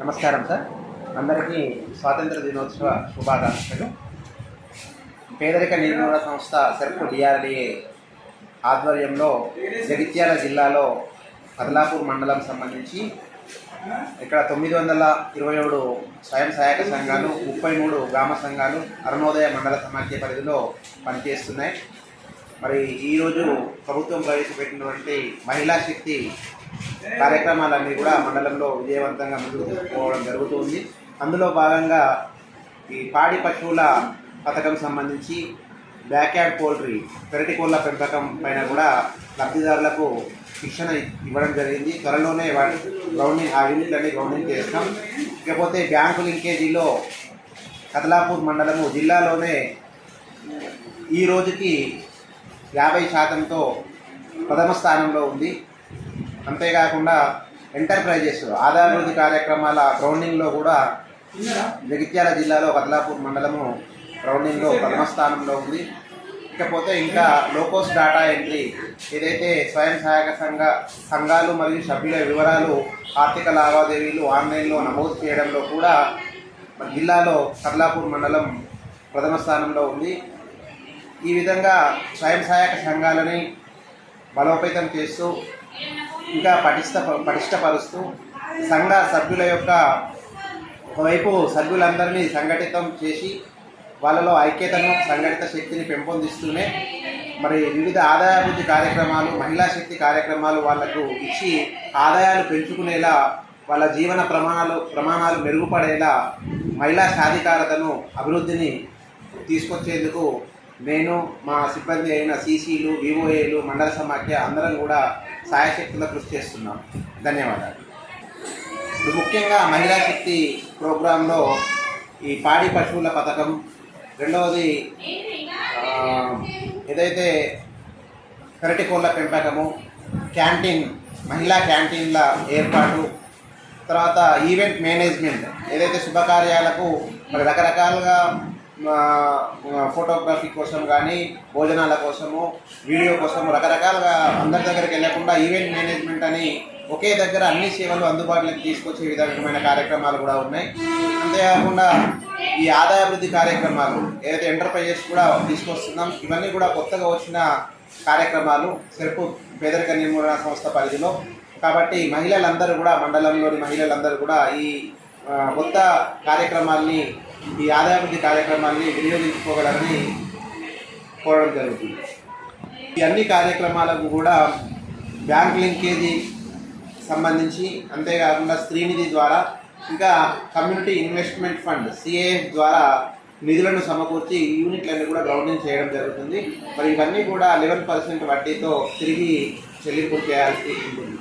నమస్కారం సార్. అందరికీ స్వాతంత్ర దినోత్సవ శుభాకాంక్షలు. పేదరిక నిర్మూలన సంస్థ సెర్ఫ్ డిఆర్డిఏ ఆధ్వర్యంలో జగిత్యాల జిల్లాలో అదలాపూర్ మండలం సంబంధించి ఇక్కడ తొమ్మిది వందల ఇరవై ఏడు స్వయం సహాయక సంఘాలు ముప్పై మూడు గ్రామ సంఘాలు అరుణోదయ మండల సమాఖ్య పరిధిలో పనిచేస్తున్నాయి. మరి ఈరోజు ప్రభుత్వం ప్రవేశపెట్టినటువంటి మహిళా శక్తి కార్యక్రమాలన్నీ కూడా మండలంలో విజయవంతంగా ముందుకు తీసుకుపోవడం జరుగుతుంది. అందులో భాగంగా ఈ పాడి పశువుల పథకం సంబంధించి బ్యాక్యార్డ్ పోల్ట్రీ పెరటి కోళ్ళ పెంపకం పైన కూడా లబ్ధిదారులకు శిక్షణ ఇవ్వడం జరిగింది. త్వరలోనే వాటి గ్రౌండింగ్ ఆ యూనిట్లన్నీ గ్రౌండింగ్ చేస్తాం. ఇకపోతే బ్యాంకు లింకేజీలో కదలాపూర్ మండలము జిల్లాలోనే ఈ రోజుకి యాభై శాతంతో ప్రథమ స్థానంలో ఉంది. అంతేకాకుండా ఎంటర్ప్రైజెస్ ఆదాయాభివృద్ధి కార్యక్రమాల గ్రౌండింగ్లో కూడా జగిత్యాల జిల్లాలో కదలాపూర్ మండలము గ్రౌండింగ్లో ప్రథమ స్థానంలో ఉంది. ఇకపోతే ఇంకా లోకోస్ డాటా ఎంట్రీ ఏదైతే స్వయం సహాయక సంఘ సంఘాలు మరియు సభ్యుల వివరాలు ఆర్థిక లావాదేవీలు ఆన్లైన్లో నమోదు చేయడంలో కూడా జిల్లాలో కర్లాపూర్ మండలం ప్రథమ స్థానంలో ఉంది. ఈ విధంగా స్వయం సహాయక సంఘాలని బలోపేతం చేస్తూ ఇంకా పటిష్ట పటిష్టపరుస్తూ సంఘ సభ్యుల యొక్క ఒకవైపు సభ్యులందరినీ సంఘటితం చేసి వాళ్ళలో ఐక్యతను సంఘటిత శక్తిని పెంపొందిస్తూనే మరి వివిధ ఆదాయాభివృద్ధి కార్యక్రమాలు మహిళా శక్తి కార్యక్రమాలు వాళ్ళకు ఇచ్చి ఆదాయాలు పెంచుకునేలా వాళ్ళ జీవన ప్రమాణాలు ప్రమాణాలు మెరుగుపడేలా మహిళా సాధికారతను అభివృద్ధిని తీసుకొచ్చేందుకు నేను మా సిబ్బంది అయిన సీసీలు వివోఏలు మండల సమాఖ్య అందరం కూడా సాయశక్తుల కృషి చేస్తున్నాం. ధన్యవాదాలు. ఇప్పుడు ముఖ్యంగా మహిళా శక్తి ప్రోగ్రాంలో ఈ పాడి పశువుల పథకం రెండవది ఏదైతే పెరటి కోళ్ళ పెంపకము క్యాంటీన్ మహిళా క్యాంటీన్ల ఏర్పాటు తర్వాత ఈవెంట్ మేనేజ్మెంట్ ఏదైతే శుభకార్యాలకు మరి రకరకాలుగా ఫోటోగ్రఫీ కోసం కానీ భోజనాల కోసము వీడియో కోసము రకరకాలుగా అందరి దగ్గరికి వెళ్ళకుండా ఈవెంట్ మేనేజ్మెంట్ అని ఒకే దగ్గర అన్ని సేవలు అందుబాటులోకి తీసుకొచ్చే విధమైన కార్యక్రమాలు కూడా ఉన్నాయి. అంతేకాకుండా ఈ ఆదాయాభివృద్ధి కార్యక్రమాలు ఏదైతే ఎంటర్ప్రైజెస్ కూడా తీసుకొస్తున్నాం ఇవన్నీ కూడా కొత్తగా వచ్చిన కార్యక్రమాలు సెరుపు పేదరిక నిర్మూలన సంస్థ పరిధిలో. కాబట్టి మహిళలందరూ కూడా మండలంలోని మహిళలందరూ కూడా ఈ కొత్త కార్యక్రమాల్ని ఈ ఆదాయాభివృద్ధి కార్యక్రమాన్ని వినియోగించుకోగలరని కోరడం జరుగుతుంది. ఈ అన్ని కార్యక్రమాలకు కూడా బ్యాంక్ లింకేజీ సంబంధించి అంతేకాకుండా స్త్రీనిధి ద్వారా ఇంకా కమ్యూనిటీ ఇన్వెస్ట్మెంట్ ఫండ్ సిఏఎఫ్ ద్వారా నిధులను సమకూర్చి యూనిట్లన్నీ కూడా గ్రౌండింగ్ చేయడం జరుగుతుంది. మరి ఇవన్నీ కూడా లెవెన్ పర్సెంట్ వడ్డీతో తిరిగి చెల్లింపు చేయాల్సి ఉంటుంది.